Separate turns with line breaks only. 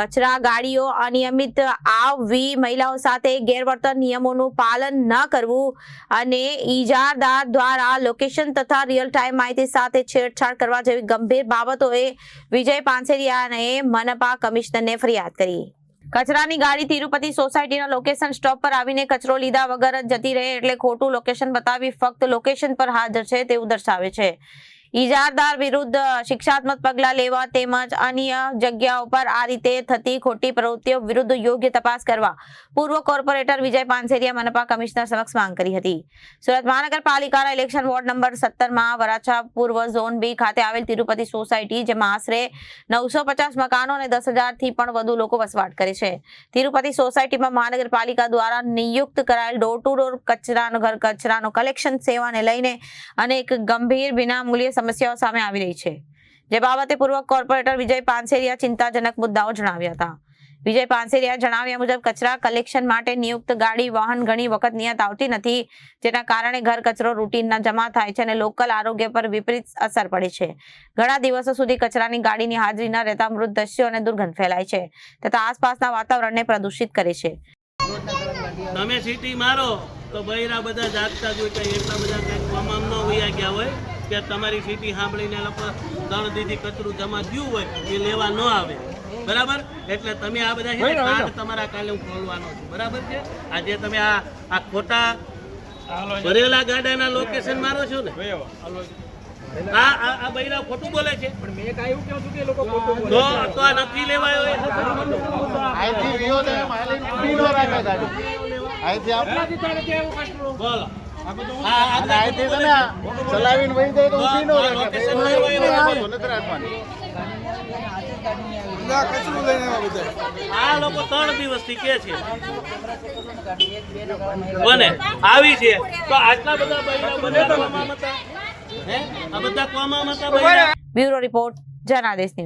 કચરા ગાડીઓ અનિયમિત આવવી, મહિલાઓ સાથે ગેરવર્તન નિયમોનું પાલન ન કરવું અને ઈજાદાર દ્વારા લોકેશન તથા રિયલ ટાઈમ માહિતી સાથે છેડછાડ કરવા જેવી ગંભીર બાબતોએ વિજય પાનસેરિયાને મનપા કમિશનરને ફરિયાદ કરી. કચરાની ગાડી તિરુપતિ સોસાયટીના લોકેશન સ્ટોપ પર આવીને કચરો લીધા વગર જ જતી રહે એટલે ખોટું લોકેશન બતાવી ફક્ત લોકેશન પર હાજર છે તેવું દર્શાવે છે. ઈજારદાર વિરુદ્ધ શિક્ષાત્મક પગલાં લેવા તેમજ અન્ય જગ્યાઓ પર આ રીતે થતી ખોટી પ્રવૃત્તિઓ વિરુદ્ધ યોગ્ય તપાસ કરવા પૂર્વ કોર્પોરેટર વિજય પાનસેરિયા મનપા કમિશનર સમક્ષ માંગ કરી હતી. સુરત મહાનગરપાલિકાના ઇલેક્શન વોર્ડ નંબર સત્તરમાં વરાછા પૂર્વ ઝોન બી ખાતે આવેલ તિરુપતિ સોસાયટી, જેમાં આશરે નવસો પચાસ મકાનો અને દસ હજારથી પણ વધુ લોકો વસવાટ કરે છે. તિરુપતિ સોસાયટીમાં મહાનગરપાલિકા દ્વારા નિયુક્ત કરાયેલ ડોર ટુ ડોર કચરાનો ઘર કચરાનો કલેક્શન સેવાને લઈને અનેક ગંભીર વિનામૂલ્ય સમસ્યાઓ સામે આવી રહી છે. જે બાબતે પૂર્વ કોર્પોરેટર વિજય પાનસેરિયા ચિંતાજનક મુદ્દાઓ જણાવ્યા હતા. વિજય પાનસેરિયા જણાવ્યા મુજબ, કચરા કલેક્શન માટે નિયુક્ત ગાડી, વાહન ઘણી વખત નિયત આવતી નથી, જેના કારણે ઘર કચરો રૂટીનના જમા થાય છે અને લોકલ આરોગ્ય પર વિપરીત અસર પડે છે. ઘણા દિવસો સુધી કચરાની ગાડીની હાજરી ન રહેતા મૃત દ્રશ્યો અને દુર્ગંધ ફેલાય છે તથા આસપાસના વાતાવરણને પ્રદૂષિત કરે છે.
તમે સીટી મારો, તો બૈરા બધા જાગતા જોઈ એટલા બધા કંઈક કોમામ ન ગયા હોય. કે તમારી સીટી સાંભળીને લોકો ત્રણ દીધી કચરું જમા થયું હોય એ લેવા ન આવે. બરાબર? એટલે તમે આ બધા છે કાર્ડ તમારા કાલે હું ખોલવાનો છું. બરાબર છે? આજે તમે આ આ ખોટા ભરેલા ગાડાના લોકેશન મારો છો ને? આ આ આ બૈરા ખોટું બોલે છે? તો તો આ નથી લેવાયો એ.
વિયો ને માલિક રાખે ગાડી ચલાવીને વહી જાય તો ન
આ લોકો ત્રણ દિવસથી કે છે. કોને આવી છે. તો આટલા બધા બૈરા બધા કોમામાં હતા. હે? આ બધા કોમામાં હતા
બ્યુરો રિપોર્ટ જનાદેશ ન્યૂઝ.